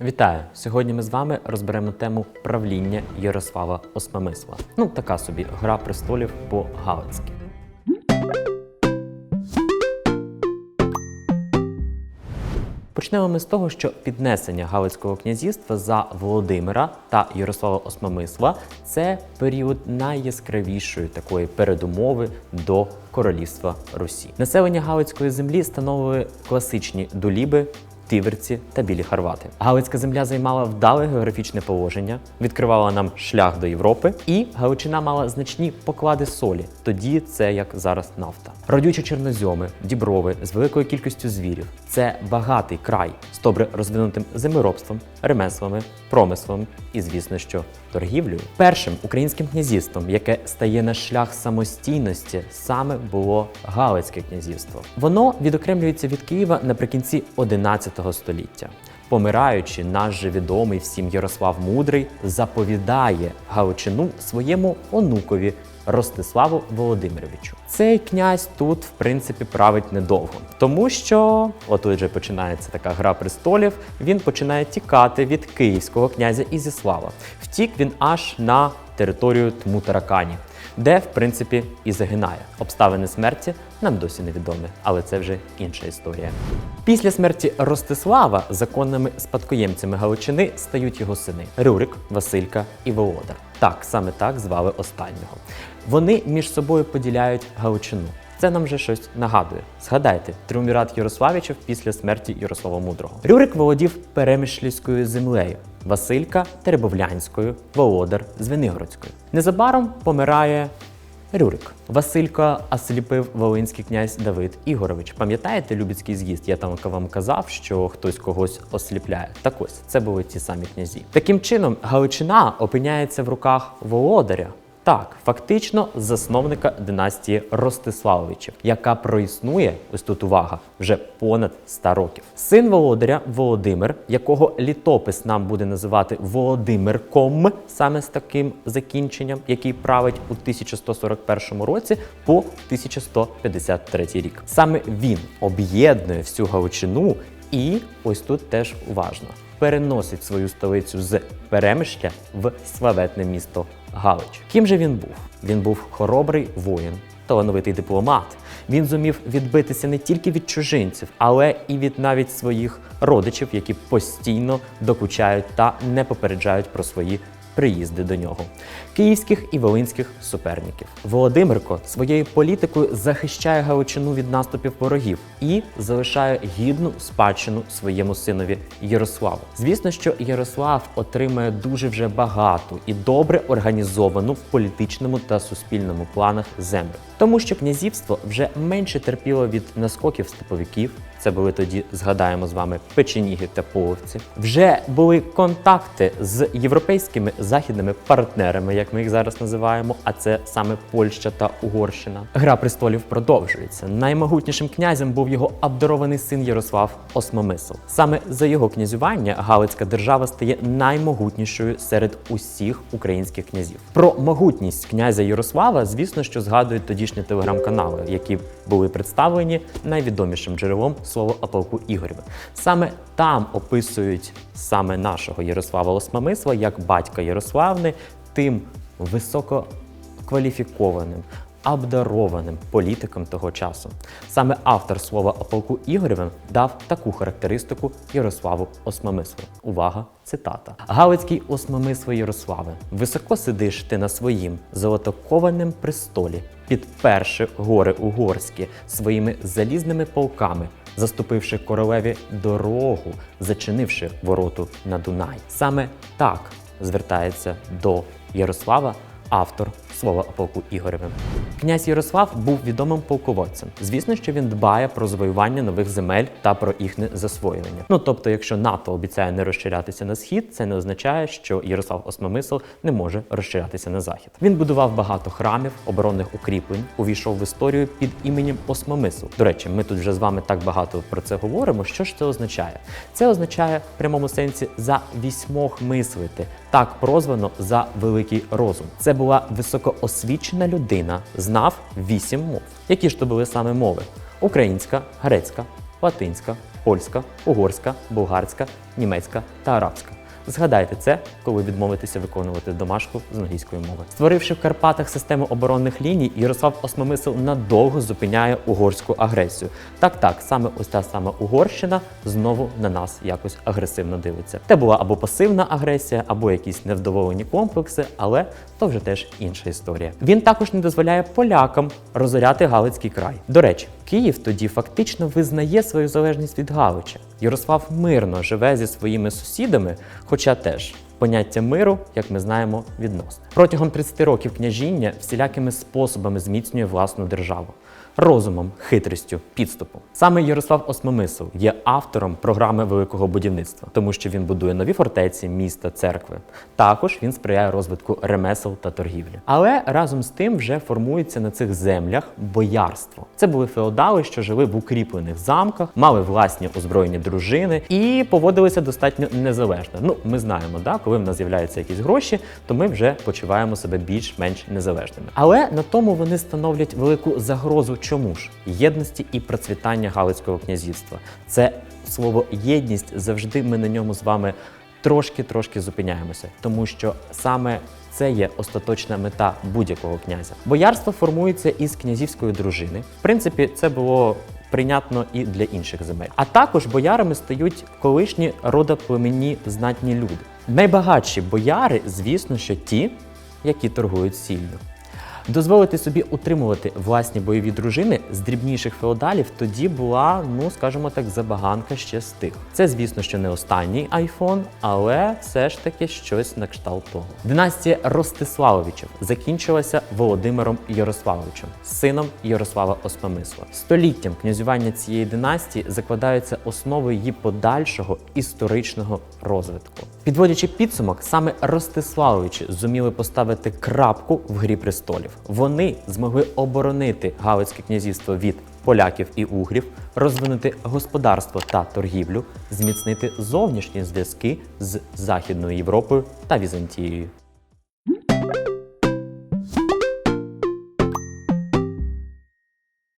Вітаю! Сьогодні ми з вами розберемо тему правління Ярослава Осмомисла. Ну, така собі гра престолів по-галицьки. Почнемо ми з того, що піднесення Галицького князівства за Володимира та Ярослава Осмомисла це період найяскравішої такої передумови до королівства Русі. Населення Галицької землі становили класичні доліби. Тиверці та білі Харвати. Галицька земля займала вдале географічне положення, відкривала нам шлях до Європи, і Галичина мала значні поклади солі. Тоді це як зараз нафта. Родючі чорнозьоми, діброви з великою кількістю звірів. Це багатий край з добре розвинутим землеробством, ремеслами, промислом і, звісно, що торгівлею. Першим українським князівством, яке стає на шлях самостійності, саме було Галицьке князівство. Воно відокремлюється від Києва наприкінці 11 століття. Помираючи, наш же відомий всім Ярослав Мудрий заповідає Галичину своєму онукові Ростиславу Володимировичу. Цей князь тут, в принципі, править недовго, тому що отут же починається така гра престолів. Він починає тікати від київського князя Ізіслава. Втік він аж на територію Тмутаракані, де, в принципі, і загинає. Обставини смерті нам досі невідомі, але це вже інша історія. Після смерті Ростислава законними спадкоємцями Галичини стають його сини Рюрик, Василька і Володар. Так, саме так звали останнього. Вони між собою поділяють Галичину. Це нам вже щось нагадує. Згадайте, триумвірат Ярославичів після смерті Ярослава Мудрого. Рюрик володів Перемишльською землею, Василька Теребовлянською, Володар Звенигородською. Незабаром помирає Рюрик. Василька осліпив волинський князь Давид Ігорович. Пам'ятаєте Любіцький з'їзд? Я там вам казав, що хтось когось осліпляє. Так ось це були ті самі князі. Таким чином, Галичина опиняється в руках володаря. Так, фактично засновника династії Ростиславовичів, яка проіснує, ось тут увага, вже понад 100 років. Син володаря Володимир, якого літопис нам буде називати Володимирком, саме з таким закінченням, який править у 1141 році по 1153 рік. Саме він об'єднує всю Галичину і ось тут теж уважно переносить свою столицю з Перемишля в славетне місто Галич. Ким же він був? Він був хоробрий воїн, талановитий дипломат. Він зумів відбитися не тільки від чужинців, але і від навіть своїх родичів, які постійно докучають та не попереджають про свої приїзди до нього, київських і волинських суперників. Володимирко своєю політикою захищає Галичину від наступів ворогів і залишає гідну спадщину своєму синові Ярославу. Звісно, що Ярослав отримає дуже вже багату і добре організовану в політичному та суспільному планах землю, тому що князівство вже менше терпіло від наскоків степовиків. Це були тоді, згадаємо з вами, печеніги та половці. Вже були контакти з європейськими західними партнерами, як ми їх зараз називаємо. А це саме Польща та Угорщина. Гра престолів продовжується. Наймогутнішим князем був його обдарований син Ярослав Осмомисл. Саме за його князювання Галицька держава стає наймогутнішою серед усіх українських князів. Про могутність князя Ярослава, звісно, що згадують тодішні телеграм-канали, які були представлені найвідомішим джерелом слово о полку Ігорєва. Саме там описують саме нашого Ярослава Осмамисла як батька Ярославни, тим висококваліфікованим, обдарованим політиком того часу. Саме автор слова о полку Ігорєвим дав таку характеристику Ярославу Осмомислу. Увага, цитата. Галицький Осмомисло Ярославе, високо сидиш ти на своїм золотокованим престолі, підперши гори угорські своїми залізними полками, заступивши королеві дорогу, зачинивши вороту на Дунай. Саме так звертається до Ярослава автор слова полку Ігоревим. Князь Ярослав був відомим полководцем. Звісно, що він дбає про завоювання нових земель та про їхнє засвоювання. Ну тобто, якщо НАТО обіцяє не розширятися на схід, це не означає, що Ярослав Осмомисл не може розширятися на захід. Він будував багато храмів, оборонних укріплень, увійшов в історію під іменем Осмомисл. До речі, ми тут вже з вами так багато про це говоримо. Що ж це означає? Це означає в прямому сенсі за вісьмох мислити, так прозвано за великий розум. Це була високоосвічена людина, знав вісім мов. Які ж то були саме мови: українська, грецька, латинська, польська, угорська, болгарська, німецька та арабська. Згадайте це, коли відмовитеся виконувати домашку з англійської мови. Створивши в Карпатах систему оборонних ліній, Ярослав Осмомисл надовго зупиняє угорську агресію. Так, так, саме ось та сама Угорщина знову на нас якось агресивно дивиться. Це була або пасивна агресія, або якісь невдоволені комплекси, але то вже теж інша історія. Він також не дозволяє полякам розоряти Галицький край. До речі, Київ тоді фактично визнає свою залежність від Галича. Ярослав мирно живе зі своїми сусідами, хоча теж поняття миру, як ми знаємо, відносне. Протягом 30 років княжіння всілякими способами зміцнює власну державу. Розумом, хитрістю, підступом. Саме Ярослав Осмомисл є автором програми великого будівництва, тому що він будує нові фортеці, міста, церкви. Також він сприяє розвитку ремесел та торгівлі. Але разом з тим вже формується на цих землях боярство. Це були феодали, що жили в укріплених замках, мали власні озброєні дружини і поводилися достатньо незалежно. Ну, ми знаємо, да, коли в нас з'являються якісь гроші, то ми вже почуваємо себе більш-менш незалежними. Але на тому вони становлять велику загрозу. Чому ж єдності і процвітання Галицького князівства? Це слово єдність завжди ми на ньому з вами трошки-трошки зупиняємося, тому що саме це є остаточна мета будь-якого князя. Боярство формується із князівської дружини. В принципі, це було. Прийнятно і для інших земель. А також боярами стають колишні родоплеменні знатні люди. Найбагатші бояри, звісно, що ті, які торгують сіллю. Дозволити собі утримувати власні бойові дружини з дрібніших феодалів тоді була, ну скажімо так, забаганка ще з тих. Це, звісно, що не останній айфон, але все ж таки щось на кшталт того. Династія Ростиславовичів закінчилася Володимиром Ярославовичем, сином Ярослава Осмомисла. Століттям князювання цієї династії закладаються основи її подальшого історичного розвитку. Підводячи підсумок, саме Ростиславовичі зуміли поставити крапку в грі престолів. Вони змогли оборонити Галицьке князівство від поляків і угрів, розвинути господарство та торгівлю, зміцнити зовнішні зв'язки з Західною Європою та Візантією.